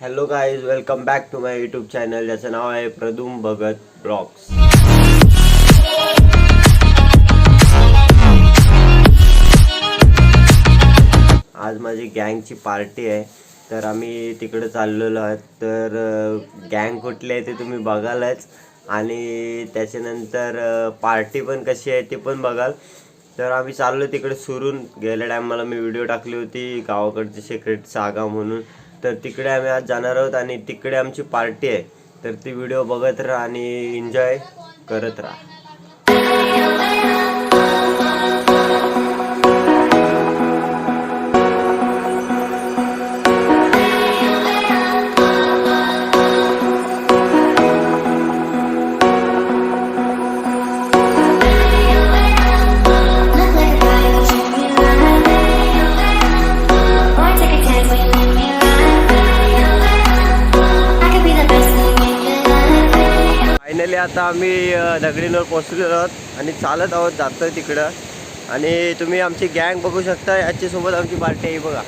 Hello guys welcome back to my YouTube channel ज्याचं नाव आहे प्रदुम भगत ब्लॉग्स आज माझी गँगची पार्टी आहे. तर आम्ही तिकडे चाललेलो आहोत. तर गँग कुठली आहे ते तुम्ही बघालच. आणि त्याच्यानंतर पार्टी पण कशी आहे ते पण बघाल. तर आम्ही चाललो तिकडे सुरून. गेल्या टायमाला मी व्हिडिओ टाकली होती. गावाकडची सिक्रेट सागा म्हणून. तर तिकडे आम्ही आज जाणार आहोत आणि तिकडे आमची पार्टी आहे. तर ती व्हिडिओ बघत राहा आणि एन्जॉय करत राहा. फायनली आता आम्ही दगडीनवर पोचलो आहोत आणि चालत आहोत जातोय तिकडं. आणि तुम्ही आमची गँग बघू शकता याच्यासोबत आमची पार्टी आहे बघा.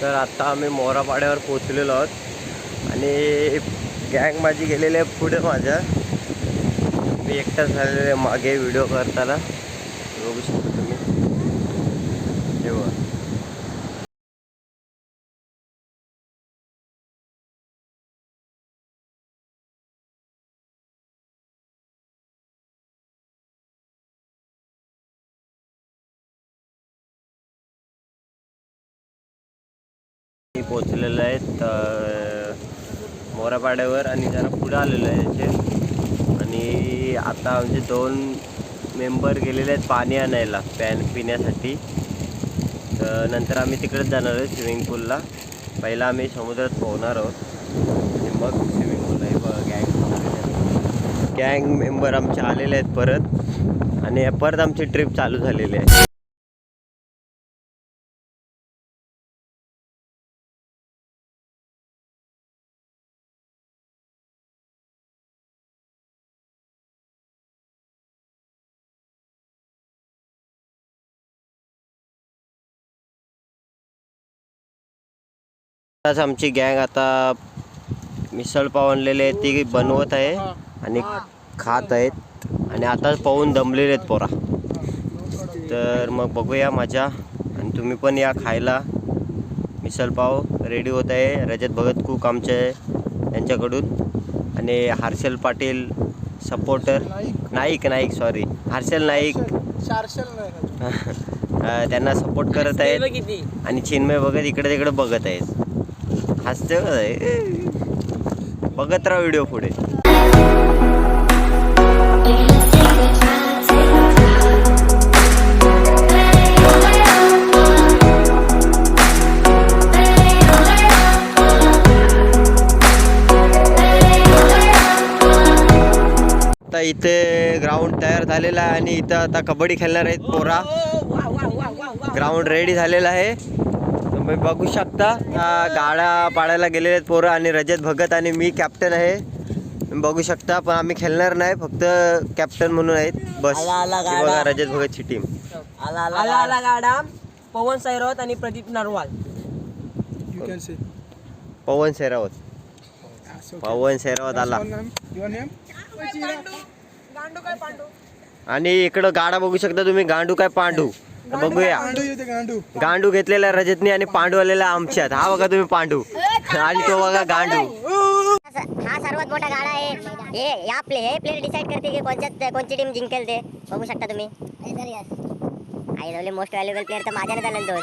तर आता आम्ही मोरापाड्यावर पोचलेलो आहोत. आणि गँग माझी गेलेली आहे पुढे माझ्या. मी एकटाच झालेलो आहे मागे व्हिडिओ करताना. बघू शकतो तुम्ही. जेव्हा पोचलेलं आहे मोरापाड्यावर आणि जरा पुढं आलेलं आहे याचे आणि आता आमचे दोन मेंबर गेलेले आहेत पाणी आणायला पॅन पिण्यासाठी. तर नंतर आम्ही तिकडेच जाणार आहे स्विमिंग पूलला. पहिला आम्ही समुद्रात पोहणार आहोत. आणि मग स्विमिंग पूल आहे गँग गँग मेंबर आमचे आलेले आहेत परत. आणि परत आमची ट्रिप चालू झालेली आहे. आज आमची गँग आता मिसळ पाव आणलेले आहेत ती बनवत आहे आणि खात आहेत. आणि आताच पाहून दमलेले आहेत पोरा. तर मग बघूया मजा. आणि तुम्ही पण या खायला. मिसळ पाव रेडी होत आहे. रजत भगत कूक आमचे यांच्याकडून आणि हर्षल पाटील सपोर्टर नाईक नाईक सॉरी हर्षल नाईक. अं, त्यांना सपोर्ट करत आहेत. आणि चिन्मय बघत इकडे तिकडे बघत आहेत. हसते बघ. बघत राहा व्हिडिओ पुढे. आता इथे ग्राउंड तयार झालेला आहे आणि इथं आता कबड्डी खेळणार आहेत पोरा. ग्राउंड रेडी झालेला आहे. तुम्ही बघू शकता. गाड्या पाडायला गेलेले आहेत पोरं आणि रजत भगत आणि मी कॅप्टन आहे. तुम्ही बघू शकता पण आम्ही खेळणार नाही फक्त कॅप्टन म्हणून आहेत. बस. ही बघा. रजत भगतची टीम आला आला आला गाडा. पवन सैरवत आणि प्रदीप नरवाल. पवन सेरावत. पवन सेरावत आला? आणि इकडं गाडा बघू शकता तुम्ही गांडू काय पांडू? बघूया. गांडू घेतलेला रजतनी आणि पांडू आलेला आमच्यात. हा बघा तुम्ही पांडू. आणि तो बघा गांडू. हा सर्वात मोठा गाडा आहे. हे या प्ले हे प्लेयर डिसाईड करते की कोणत्या कोणची टीम जिंकेल ते. बघू शकता तुम्ही. I W most valuable player तर माझ्याने झालेला दोन.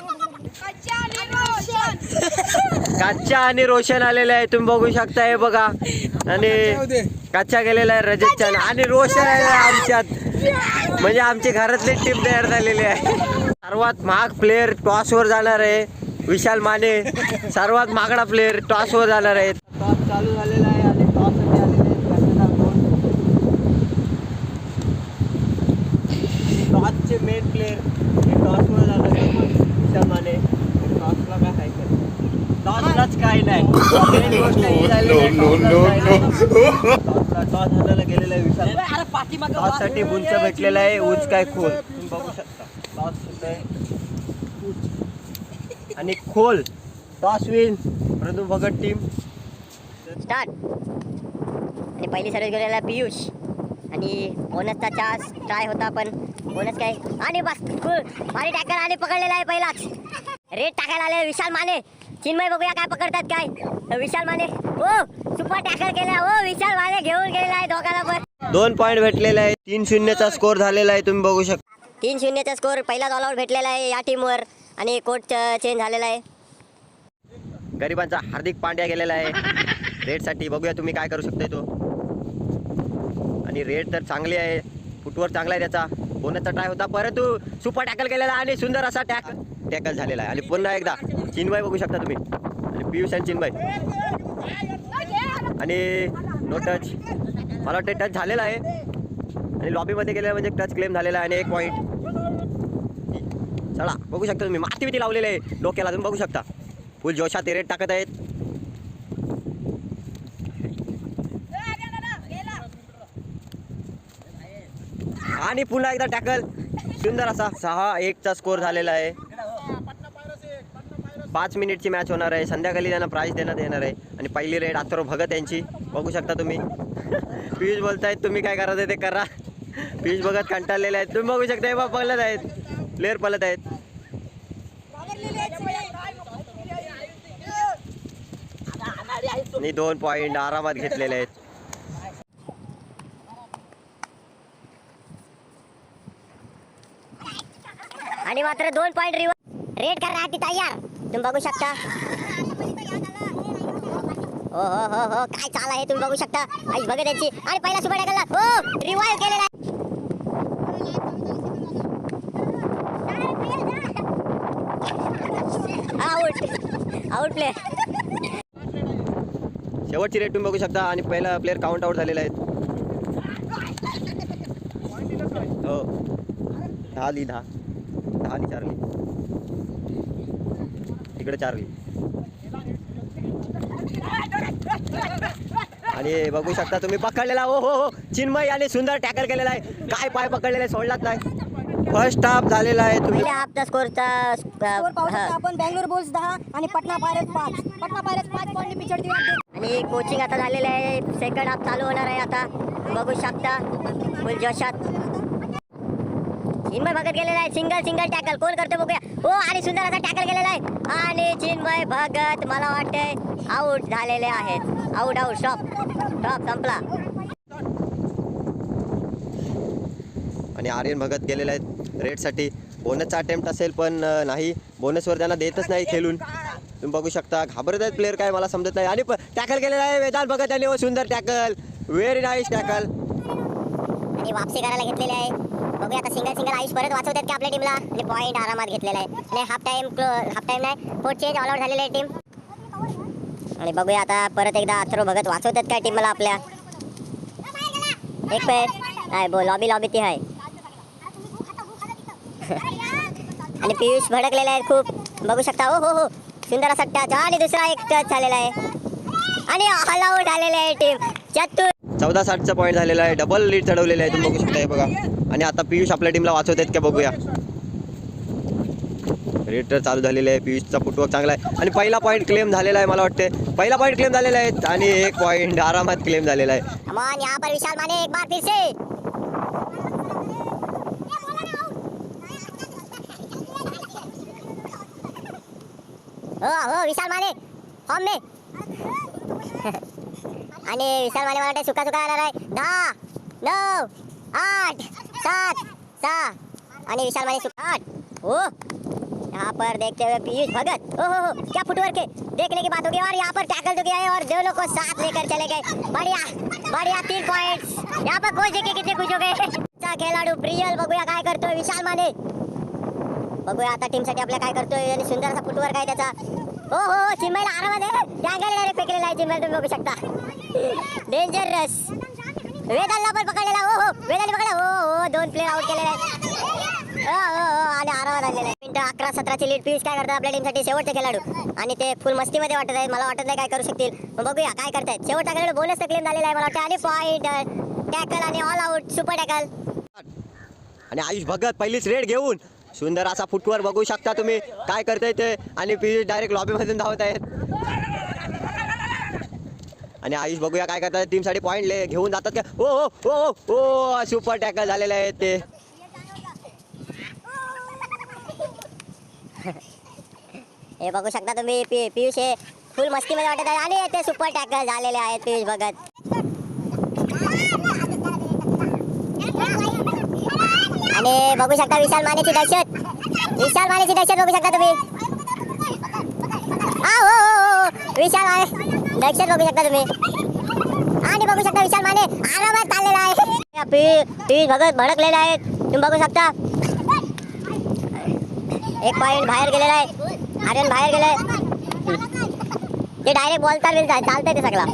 काच्या आणि रोशन. आलेले आहे. तुम्ही बघू शकता हे बघा. आणि. काच्या गेलेला आहे रजतच्या आणि रोशन आहे आमच्यात. म्हणजे आमची घरातली टीम तयार झालेली आहे. सर्वात महाग प्लेअर टॉसवर जाणार आहे. विशाल माने सर्वात महागडा प्लेअर टॉसवर जाणार आहे. टॉस चालू झालेला आहे आणि टॉससाठी आलेले. टॉसचे मेन प्लेअर हे टॉसवर जाणार आहे. विशाल माने टॉसला काय? टॉसलाच काय नाही. Main गोष्ट ही झालेली आहे, टॉसलाच काय नाही. टॉस हाताला गेलेला आहे विशाल. टॉससाठी उंच भेटलेला आहे उंच काय खोल. तुम्ही बघू शकता. होतोय आणि खोल. Toss win. प्रथम भगत टीम स्टार्ट आणि पहिली सर्विस गेलेला पियुष. आणि बोनसचा चान्स ट्राय होता पण बोनस काय? आणि बस. भारी टॅकर आणि पकडलेला आहे पहिलाच. रेड टाकायला आले विशाल माने. चिन्मय बघूया काय पकडतात काय. विशाल माने. ओ सुपर टॅकर केला. ओ विशाल माने घेऊन गेलेला आहे दोघांना पण. दोन पॉईंट भेटलेले आहे. तीन शून्यचा स्कोर झालेला आहे तुम्ही बघू शकता. तीन शून्यचा स्कोर पहिलाच ऑलआउट भेटलेला आहे या टीमवर आणि कोच चेंज झालेला आहे. गरिबांचा हार्दिक पांड्या गेलेला आहे. रेडसाठी बघूया तुम्ही काय करू शकताय तो. आणि रेड तर चांगली आहे. फुटवर चांगला आहे त्याचा. बोनसचा ट्राय होता. परंतु सुपर टॅकल केलेला आणि सुंदर असा टॅक टॅकल झालेला आहे. आणि पुन्हा एकदा चिन्मय बघू शकता तुम्ही. आणि पियुष आणि चिन्मय. आणि नो टच मला वाटतं टच झालेला आहे. आणि लॉबीमध्ये गेलेला म्हणजे टच क्लेम झालेला आहे आणि एक पॉईंट चला बघू शकता तुम्ही. माती बिती लावलेले आहे. डोक्याला तुम्ही बघू शकता. फुल जोशात रेट टाकत आहेत. आणि पुन्हा एकदा टॅकल. सुंदर असा सहा एकचा स्कोर झालेला आहे. पाच मिनिटची मॅच होणार आहे. संध्याकाळी त्यांना प्राईज देण्यात येणार आहे. आणि पहिली रेड अथर्व भगत यांची. बघू शकता तुम्ही. पियुष बोलतायत तुम्ही काय करायचं ते करा. पियुष भगत कंटाळलेले आहेत. तुम्ही बघू शकता हे बा पळत आहेत. प्लेअर पळत आहेत. आणि दोन पॉईंट आरामात घेतलेले आहेत. आणि मात्र दोन पॉईंट रिव्हर्स रेड करण्यासाठी तयार. तुम्ही बघू शकता. हो हो हो हो. काय चाल आहे तुम्ही बघू शकता. आई बघा त्याची आणि पहिला सुपर टाकला हो रिवाईव्ह केलेला आउट आउट प्ले शेवटची रेट तुम्ही बघू शकता आणि पहिला प्लेअर काउंट आउट झालेला आहे. हो. दहा ली दहा. दहा ली चार ली. इकडे चार ली. आणि बघू शकता तुम्ही पकडलेला हो हो हो. चिन्मय आणि सुंदर टॅकल केलेला आहे. काय पाय पकडलेला आहे सोडलाच नाही. फर्स्ट हाफ झालेला आहे तुम्ही. पहिल्या हाफचा स्कोरचा स्कोर पाहू शकता आपण. बँगलोर बुल्स दहा आणि पटना पायरेट्स पाच. पटना पायरेट्स पाच. पॉईंट पिछडती मी कोचिंग आता झालेलं आहे. सेकंड हाफ चालू होणार आहे आता. बघू शकता. फुल जोशात. चिन्मय भगत गेलेला आहे. सिंगल सिंगल टॅकल कोण करतो बघूया. हो आणि सुंदर असा टॅकल गेलेला आहे. आणि चिन्मय भगत मला वाटतंय आउट झालेले आहेत. आउट आउट स्टॉप स्टॉप संपला. आणि आर्यन भगत गेलेला आहे. रेडसाठी बोनसचा अटेम्प्ट असेल पण नाही. बोनसवर त्यांना देतच नाही खेळून. तुम्ही बघू शकता घाबरत आहेत प्लेअर काय मला समजत नाही. आणि टॅकल केलेला आहे वेदांत भगत यांनी. व सुंदर टॅकल व्हेरी नाईस टॅकल आणि वापसी करायला घेतलेली आहे. बघूया आता सिंगल सिंगल आयुष परत वाचवतात का आपल्या टीमला आणि पॉईंट आरामात घेतलेला आहे. आणि हाफ टाइम हाफ टाइम नाही फोर्थ चेंज ऑल आउट झालेली आहे टीम आणि बघूया आता परत एकदा अथर्व भगत वाचवतात काय टीमला आपल्या? एक पेट नाही बो लॉबी लॉबी ती आहे. आणि पियुष भडकलेला आहे खूप. बघू शकता हो हो हो. सुंदर असा टच आणि दुसरा एक टच झालेला आहे. आणि ऑल आउट झालेले आहे टीम चतुर चौदा साठचा पॉईंट झालेला आहे. डबल लीड चढवलेलं आहे. तुम्ही बघू शकता हे बघा. आणि आता पियुष आपल्या टीमला वाचवत आहेत का बघूया. रेड तर चालू झालेले आहे. पियुषचा फुटवर्क चांगला आहे. आणि पहिला पॉईंट क्लेम झालेला आहे मला वाटते पहिला पॉईंट क्लेम झालेला आहे. आणि एक पॉईंट आरामात क्लेम झालेला आहे. कमान यहाँ पर विशाल माने एक बार फिर से. हो हो विशाल माने फॉर्म मे. आणि विशाल माने मला वाटतं सुका सुका येणार आहे. दहा नऊ आठ सात सहा. आणि विशाल माने सुका आठ. हो. यहाँ पर देखते हुए पीयूष भगत. ओ हो हो. क्या फुटवर्क है? देखने की बात होगी और यहाँ पर टैकल तो किया है और दोनों को साथ लेकर चले गए. बढ़िया बढ़िया तीन पॉइंट्स यहाँ पर कोच देखे कितने खुश हो गए. खेलाडू प्रियल बघूया काय करतोय विशाल माने बघूया आता टीमसाठी आपल्या काय करतोय. आणि सुंदर असा फुटवर काय त्याचा. हो हो, हो चिंबाईला आरामात आहे. जंगल डायरेक्ट फेकलेला आहे. चिन्मय तुम्ही बघू शकता. डेंजरस वेदालला पण पकडलेला हो हो वेदांनी पकडला. हो हो, हो दोन प्लेअर आउट केलेले आहेत. हो हो हो आणि आरामात आलेले आहे मिनिटं अकरा सतराची लीड पीस काय करतात आपल्या टीमसाठी शेवटचे खेळाडू. आणि ते फुल मस्तीमध्ये वाटत आहेत. मला वाटत नाही काय करू शकतील. मग बघूया काय करतायत. शेवटचा खेळाडू बोनस क्लेम झालेला आहे मला वाटतं. आणि पॉईंट टॅकल आणि ऑल आउट सुपर टॅकल आणि आयुष भगत पहिलीच रेड घेऊन सुंदर असा फुटवर बघू शकता तुम्ही. काय करताय ते? आणि पियुष डायरेक्ट लॉबीमधून धावत आहेत. आणि आयुष बघूया काय करतात. टीमसाठी पॉईंट ले घेऊन जातात का? हो हो हो, हो, हो सुपर टॅकल झालेले आहेत ते. हे बघू शकता तुम्ही पियुष हे फुल मस्तीमध्ये वाटत आहे. आणि ते सुपर टॅकल झालेले आहेत पियुष भगत. आणि बघू शकता विशाल मानेची दहशत. विशाल मानेची दहशत बघू शकता तुम्ही. हा हो, हो हो हो. विशाल माने दहशत बघू शकता तुम्ही. आणि बघू शकता विशाल माने आरामात चाललेला आहे. पी पी भगत भडकलेला आहे तुम्ही बघू शकता. एक पॉईंट बाहेर गेलेला आहे. आर्यन बाहेर गेलाय ते डायरेक्ट बोलतात चालतंय ते सगळं.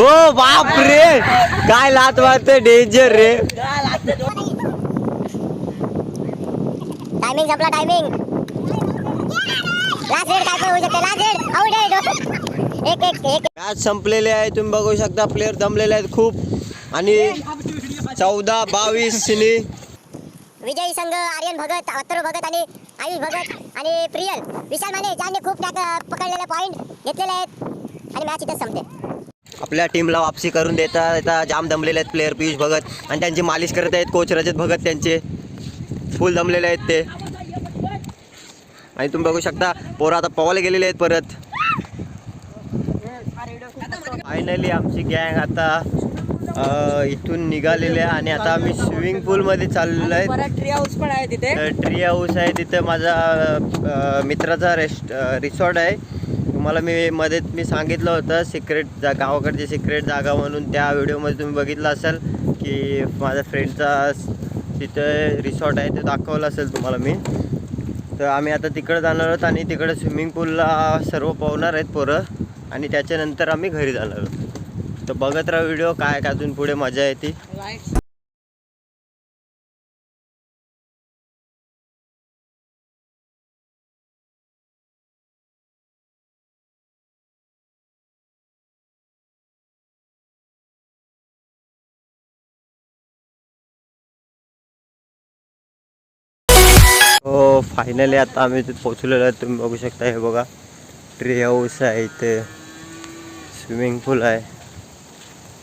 ओ बाप रे काय लात मारते डेंजर रे. टायमिंग संपला टायमिंग मॅच संपलेले आहे तुम्ही बघू शकता. प्लेअर दमलेले आहेत खूप. आणि चौदा बावीस सिनी. विजयी संघ आर्यन भगत अथर्व भगत आणि आयुष भगत आणि प्रियल. विशाल माने ज्यांनी खूप टॅक पकडलेले पॉईंट घेतलेले आहेत. आणि मॅच इथेच संपते. आपल्या टीमला वापसी करून देता देता जाम दमलेले आहेत प्लेअर पियुष भगत. आणि त्यांची मालिश करत आहेत कोच रजत भगत त्यांचे. फुल दमलेले आहेत ते. आणि तुम्ही बघू शकता पोरं आता पवायला गेलेले आहेत परत. फायनली आमची गँग आता इथून निघालेली आहे आणि आता आम्ही स्विमिंग पूलमध्ये चाललेलो आहे. ट्री हाऊस पण आहे तिथे. ट्री हाऊस आहे तिथं माझा मित्राचा रेस्ट रिसॉर्ट आहे. तुम्हाला मी मध्ये मी सांगितलं होतं सिक्रेट जा गावाकडची सिक्रेट जागा म्हणून. त्या व्हिडिओमध्ये तुम्ही बघितलं असेल की माझ्या फ्रेंडचा तिथं रिसॉर्ट आहे ते दाखवलं असेल तुम्हाला मी. तर आम्ही आता तिकडं जाणार आहोत आणि तिकडं स्विमिंग पूलला सर्व पाहणार आहेत पोरं. आणि त्याच्यानंतर आम्ही घरी जाणार आहोत. तर बघत राहा व्हिडिओ काय काय अजून पुढे मजा येते. हो फायनली आता आम्ही तिथे पोचलेलो आहे. तुम्ही बघू शकता हे बघा. ट्री हाऊस आहे इथे. स्विमिंग पूल आहे.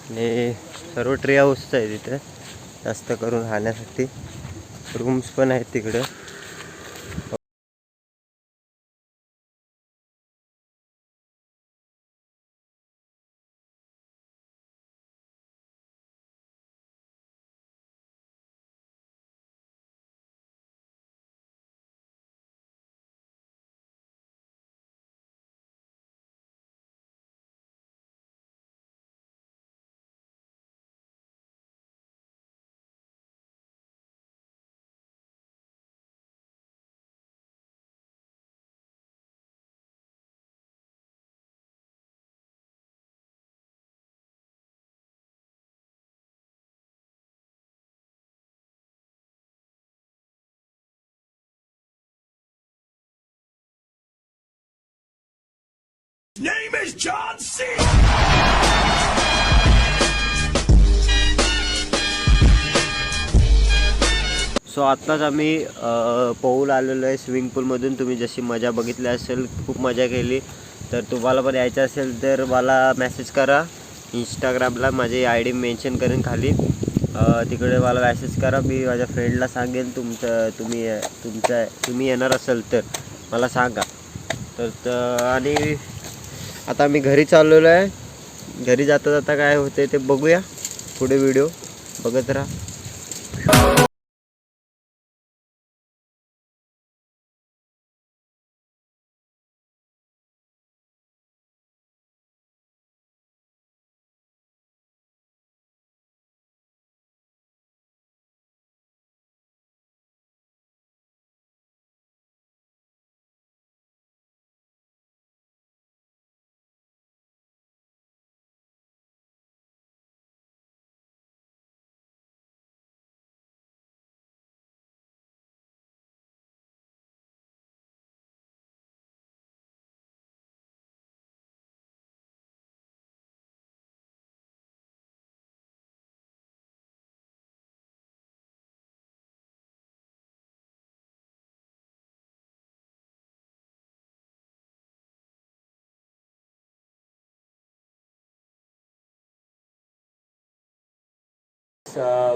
आणि सर्व ट्री हाऊसच आहे तिथं. जास्त करून राहण्यासाठी. रूम्स पण आहेत तिकडं. सो आत्ताच आम्ही अ, पौल आलेलो आहे स्विमिंग पूलमधून. तुम्ही जशी मजा बघितली असेल खूप मजा केली. तर तुम्हाला पण यायचं असेल तर मला मेसेज करा. इंस्टाग्रामला माझी आय डी मेन्शन करेन खाली. तिकडे मला मेसेज करा. मी माझ्या फ्रेंडला सांगेन तुमचं तुम्ही तुमचं तुम्ही येणार असेल तर. मला सांगा. तर आणि आता मी घरी चाललेलो आहे. घरी जाता जाता काय होते ते बघूया. पुढे व्हिडिओ बघत राहा.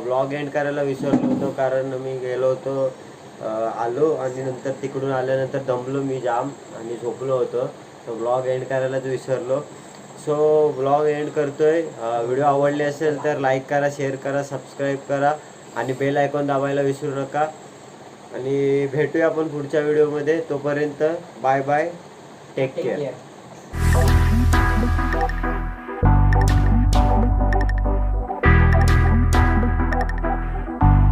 ब्लॉग एंड करायला विसरलो होतो कारण मी गेलो होतो आलो आणि नंतर तिकडून आल्यानंतर दमलो मी जाम आणि झोपलो होतो. तर ब्लॉग एंड करायलाच विसरलो. सो ब्लॉग एंड करतोय. व्हिडिओ आवडले असेल तर लाईक करा शेअर करा सबस्क्राईब करा आणि बेल आयकॉन दाबायला विसरू नका. आणि भेटूया आपण पुढच्या व्हिडिओमध्ये तोपर्यंत बाय बाय टेक केअर